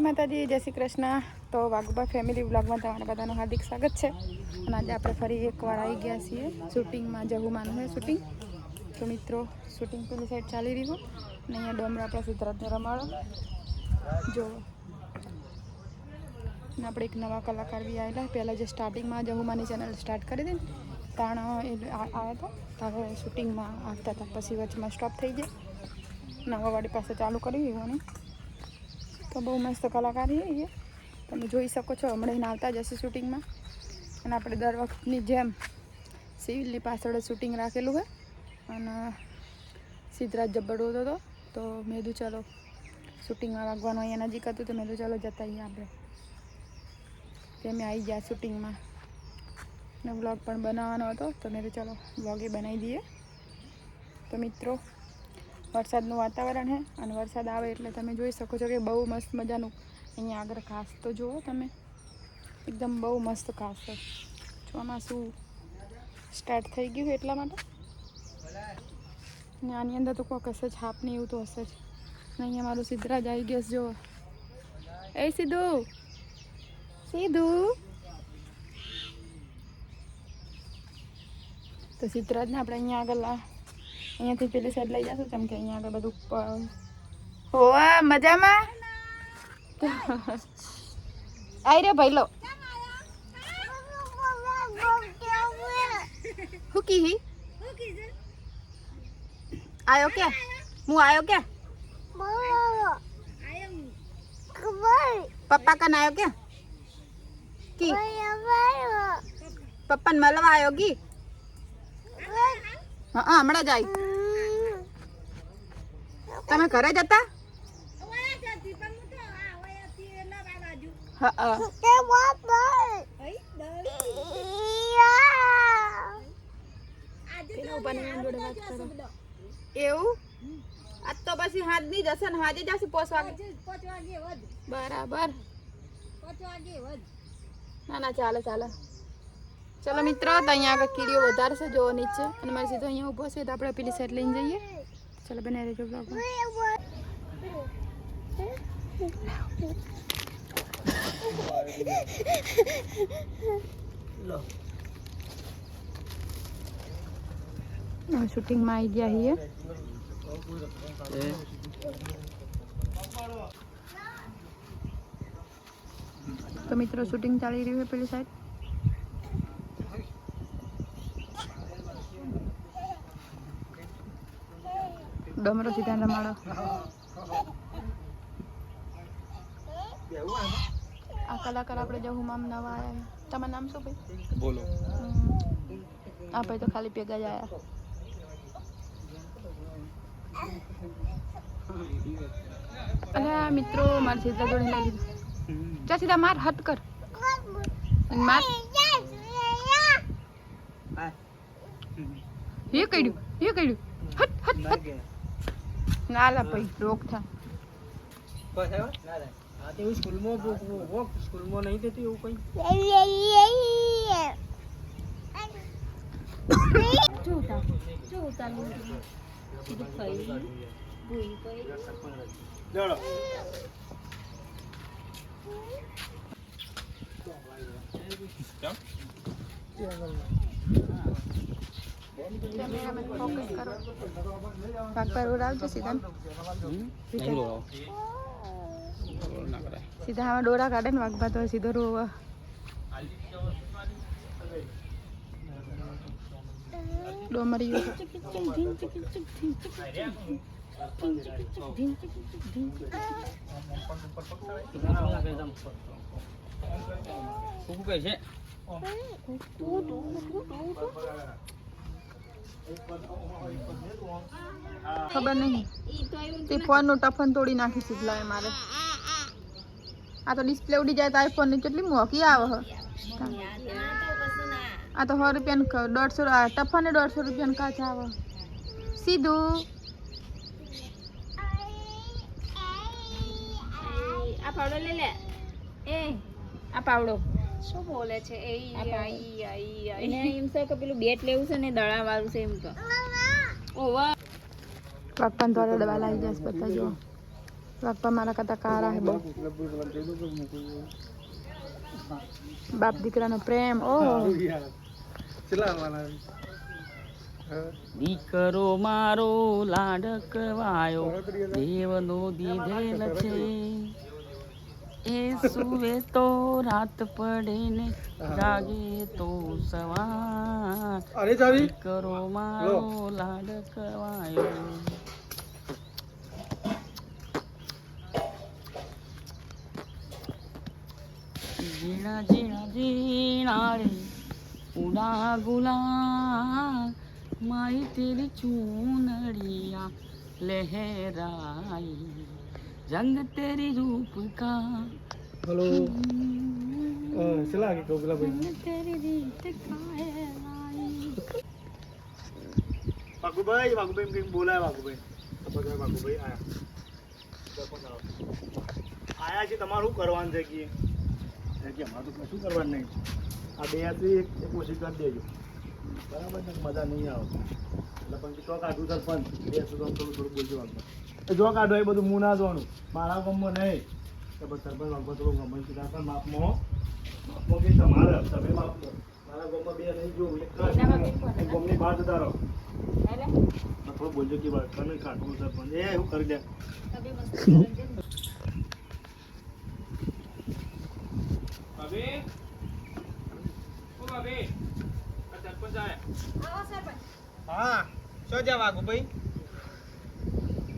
માતાજી, જય શ્રી કૃષ્ણ. તો વાઘુબા ફેમિલી બ્લોગમાં તમારા બધાનું હાર્દિક સ્વાગત છે. અને આજે આપણે ફરી એકવાર આવી ગયા છીએ શૂટિંગમાં, જહુમાનું હોય શૂટિંગ. તો મિત્રો, શૂટિંગ પેલી સાઈડ ચાલી રહ્યું. અને અહીંયા ડોમરા આપણા સિદ્ધાર્થને રમાડો. જો. આપણે એક નવા કલાકાર બી આવેલા. પહેલાં જે સ્ટાર્ટિંગમાં જહુમાની ચેનલ સ્ટાર્ટ કરી ને, તાણ એ આવ્યા હતા. ત્યારે શૂટિંગમાં આવતા હતા. પછી વચમાં સ્ટોપ થઈ જાય નવા પાસે ચાલુ કરી દીધું તો બહુ મસ્ત કલાકાર છે તમે જોઈ શકો છો, હમણાં આવતા જ હશે શૂટિંગમાં. અને આપણે દર વખતની જેમ સિવિલની પાછળ શૂટિંગ રાખેલું હોય અને સિદ્ધરાજ જબ્બર હતો હતો તો મેં ચલો શૂટિંગમાં વાગવાનું અહીંયા નજીક હતું, તો મેં ચાલો જતા અહીંયા આપણે. તેમે આવી ગયા શૂટિંગમાં. ને વ્લોગ પણ બનાવવાનો હતો, તો મેં ચાલો વ્લોગે બનાવી દઈએ. તો મિત્રો વરસાદનું વાતાવરણ છે અને વરસાદ આવે એટલે તમે જોઈ શકો છો કે બહુ મસ્ત મજાનું અહીંયા આગળ ઘાસ તો જુઓ તમે. એકદમ બહુ મસ્ત ઘાસ છે. ચોમાસું સ્ટાર્ટ થઈ ગયું એટલા માટે. ને આની અંદર તો કોઈક હશે જ, હાપ નહીં એવું તો હશે જ. ને અહીંયા મારું સિદ્ધરાજ આવી ગયો જુઓ. એ સીધું સીધું તો સિદ્ધરાજને આપણે અહીંયા આગળ અહીંયાથી પેલી સાઈડ લઈ જશું કેમ કે અહીંયા આગળ બધું પ- હોવા મજામાં આઈ રે ભાઈ લો હું કી હી આયો કે હું આયો કે પપ્પા કન આયો કે કી પપ્પાને મળવા આયો કી હા હા, હમણાં જ આવી તમે ઘરે જતા? એવું? આજ તો પછી હાથની જશે ને હાજે જશે વાગે. બરાબર. ના ના ચાલે ચાલે. ચલો મિત્રો અહીંયા આગળ કીડીઓ વધારે જોવો નીચે. અને મારી સીધો અહીંયા ઊભો છે તો આપણે પેલી સાઈડ લઈને જઈએ. ચલો બને રહેજો બ્લોગમાં શૂટિંગમાં આવી ગયા છીએ તો મિત્રો શૂટિંગ ચાલી રહ્યું છે પેલી સાઈડ ડમરો ત્યાં રમાડો. આ કલાકાર આપણે જવું મામ નવા આવ્યા. તમારું નામ શું ભાઈ? બોલો. આ ભાઈ તો ખાલી ભેગા જ આવ્યા અને મિત્રો મારી સીધા જોડે લઈ લીધું. જા સીધા માર હટ કર. માર. હે કઈડ્યું એ કઈડ્યું. હટ હટ હટ. ના લા ભાઈ રોક થા સ્કૂલમાં નહીં દેતી એવું કઈ? કેમેરામેન ફોકસ કરો ભાગ પર ઉડાવજો સીધા સીધા આમાં ડોરા કાઢે ને વાઘભા તો સીધો રોવા ડોમરિયું શું કહે છે ખબર નહીં. તે ફોનનું ટફન તોડી નાખી સીધલા મારે. આ તો ડિસ્પ્લે ઉડી જાય તો આઈફોનની કેટલી મોંઘી આવે આ તો સો રૂપિયા દોઢસો ટફન દોઢસો રૂપિયાનું કાચ આવે. સીધું. આ પાવડો લઈ લે. એ, આ પાવડો. શું બોલે છે? એ. આઈ આઈ આઈ એને એમ છે કે પેલું બેટ લેવું છે ને દડા વાળું છે એમ તો. ઓવા. પપ્પાને થોડા દવા લાવી જશે બધા જો. પપ્પા મારા કરતા કારા હે બહુ. બાપ દીકરાનો પ્રેમ ઓહો દીકરો મારો લાડકવાયો દેવનો દીધેલ છે. એ સુવે તો રાત પડે ને જાગે તો સવાર અરે જાવી કરો મારો લાડકવાયો ઝીણા ઝીણા ઝીણા રે ઉડા ગુલાલ માઈ તેરી ચૂનડિયા લહેરાઈ રંગ તેરી રૂપ કા હલો ચલા કે કોબલા ભાઈ તેરી રીત કાયલાઈ. વાઘુભાઈ વાઘુભાઈ કંઈક બોલાય વાઘુભાઈ વાઘુભાઈ વાઘુભાઈ આયા આયા છે તમારું કરવાનું છે કે કે અમારે તો કશું કરવાનું નહીં આ બે હાથથી એક એક ઓછી કરી દેજો બરાબર ને મજા નહીં આવે એટલે પણ તો કાઢું સરપંચ બે થોડું થોડું બોલજો વાઘુભાઈ એ જો કાઢો એ બધું મુના જોવાનું. મારા ગમમાં નહીં. સરપંચ વાઘુભાઈ થોડું ગમે છે પણ માપમાં માપમાં કે તમારે? તમે માપ મારા ગામમાં બે નહીં જોવું એક કાઢ. બહાર જતા રહો. થોડું બોલજો કે વાત તમે કાઢવું સરપંચ. એ એવું કરી દે. ભાભી? ઓ ભાભી? સરપંચ આયા હા શું જવા વાગુ ભાઈ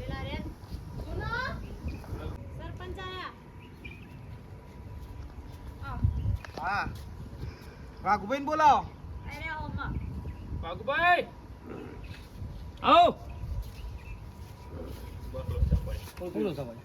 પેલા રે સુનો સરપંચ આયા હા. વાઘુભાઈ બોલાવો. વાઘુભાઈ આવો બોલો સમજ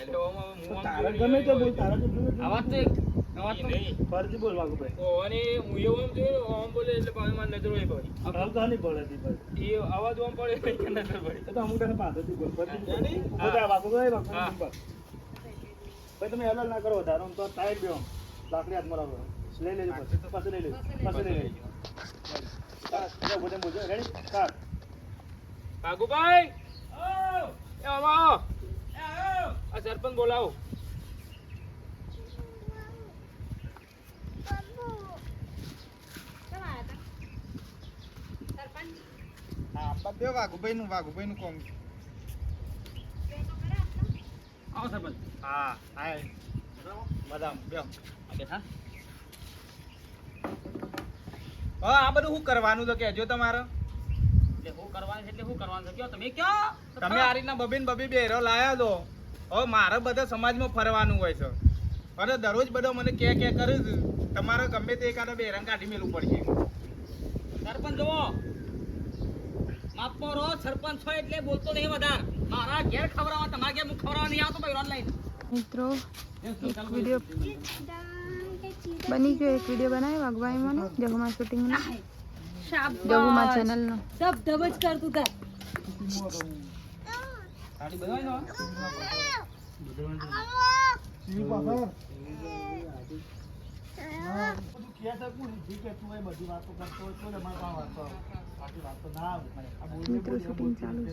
એટલે ઓમાં મું આમ તારા જોઈને ગમે તે બોલ તારા તો ગમે તે આવાજ તો એક આવાજ તો ફરજી બોલ વાઘુભાઈ. ઓ અને હું એવું આમ જોયું આમ બોલે એટલે પાછી મારી નજર હોય પડી. નહીં બોલે ભાઈ. એ અવાજ આમ પડે એટલે નજર પડી. એ તો અમુક તને પાછળથી બોલ ફરજી બોલ. વાઘુભાઈ વાઘુભાઈ તમે અલગ ના કરો વધારો તો ટાઈટ બેહો. લાકડી હાથમાં રાખો. લઈ લેજો પછી. લઈ લેજો. પાસે લઈ લેજો. બોલજો રેડી વાઘુભાઈ એ આવો. આ સરપંચ બોલાવો. નું વાઘુભાઈ નું કોમ? આવો સરપંચ. હા હા આ આ બધું શું કરવાનું તો કહેજો તમારે. એટલે કરવાનું એટલે કરવાનું છે? તમે તમે આ રીતના બબીન બબી બેરો લાયા દો હવે મારે બધા સમાજમાં ફરવાનું હોય છે. અને દરરોજ બધો મને કે કે કરે છે. તમારે ગમે તે એકાદા બેરંગ કાઢી મેલું પડશે. સરપંચ જુઓ. માપમાં રહો સરપંચ હોય એટલે બોલતો નહીં વધારે. મારા ઘેર ખવડાવવા તમારા ઘેર હું ખવડાવવા નહીં આવતો ભાઈ ઓનલાઈન મિત્રો એક વીડિયો બની ગયો એક વીડિયો બનાવ્યો વાઘભાઈ મને જગુમા શૂટિંગનો જગમાં ચેનલનો ધબ ધબ જ કરતું તા ગાડી બનાવી દો. મિત્રો શૂટિંગ ચાલુ છે.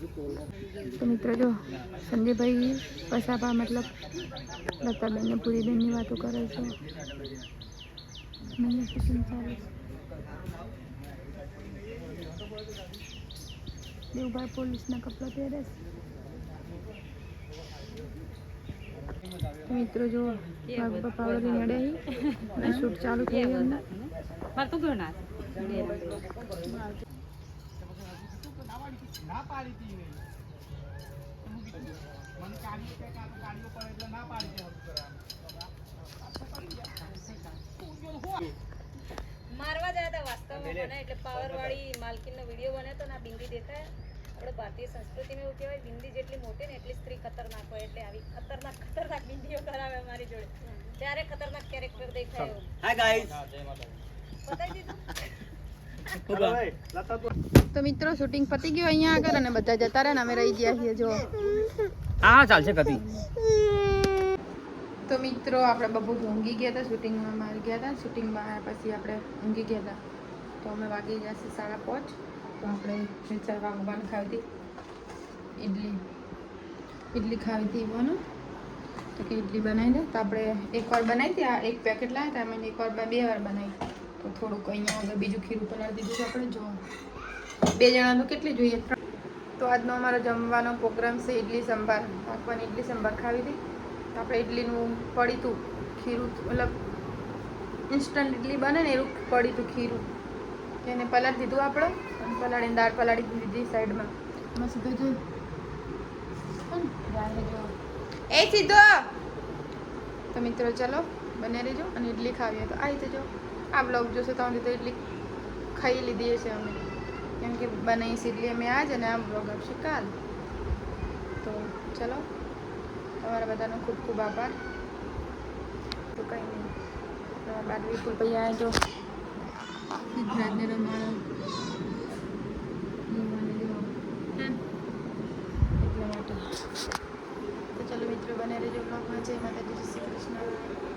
તો મિત્રો જો, સંજયભાઈ પસાપા મતલબ લતાબેનને પૂરીબેનની વાતો કરે છે. દેવભાઈ પોલીસના કપડાં પહેરે છે. મિત્રો જો, બાબા પાવડર નડે શૂટ ચાલુ થઈ મારે તો ગયો ના પાડી હતી એને. મને કાઢી કે કાં તો કાઢીઓ પડે એટલે ના પાડી દે હજુ કરવાનું. મારવા ગયા હતા વાસ્તવમાં મને એટલે પાવર વાળી માલકીનનો વીડિયો બને તો ના બિંદી દેખાય. આપણે ભારતીય સંસ્કૃતિમાં એવું કહેવાય બિંદી જેટલી મોટી ને એટલી સ્ત્રી ખતરનાક હોય એટલે આવી ખતરનાક ખતરનાક બિંદીઓ કરાવે મારી જોડે. ત્યારે ખતરનાક કેરેક્ટર દેખાય હાય ગાઈસ બતાવી દીધું? તો મિત્રો શૂટિંગ પતી ગયું અહીંયા આગળ અને બધા જતા રહ્યા ને અમે રહી ગયા છીએ જો હા ચાલશે કતી તો મિત્રો આપણે બબુ ઊંઘી ગયા હતા શૂટિંગમાં મારી ગયા હતા. શૂટિંગમાં આવ્યા પછી આપણે ઊંઘી ગયા હતા. તો અમે વાગી છીએ સાડા પાંચ. તો આપણે વિચારવા ભગવાન ખાવી હતી. ઇડલી ઇડલી ખાવી હતી બોનો તો કે ઇડલી બનાવી દે. તો આપણે એકવાર બનાવી હતી આ એક પેકેટ લાવ્યા હતા અમે એકવાર બે વાર બનાવી. તો થોડુંક અહીંયા આગળ બીજું ખીરું પલાળી દીધું છે આપણે. જો બે જણાનું કેટલી જોઈએ? તો આજનો અમારો જમવાનો પ્રોગ્રામ છે ઇડલી સંભાર. પાકવાની ઇડલી સંભાર ખાવી હતી. આપણે ઇડલીનું પડીતું ખીરું, મતલબ ઇન્સ્ટન્ટ ઇડલી બને ને એવું પડીતું ખીરું. એને પલાળી દીધું આપણે અને પલાળીને દાળ પલાળી દીધી સાઈડમાં. એમાં સીધો જો. એ સીધો તો મિત્રો, ચલો, બને રહેજો અને ઇડલી ખાવીએ તો આવી જજો આ બ્લોગ જોશો તો તો એટલી ખાઈ લીધી છે અમે. કેમ કે બનાવી છે અમે આજ અને આ બ્લોગ આપશે કાલ. તો ચલો તમારા બધાનો ખૂબ ખૂબ આભાર. તો કંઈ નહીં. તમારા બાદ વિપુલ ભાઈ આ જો. સિદ્ધરાજને રમાડો. એટલા માટે. તો ચલો મિત્રો બને રહેજો બ્લોગમાં જય માતાજી શ્રી કૃષ્ણ.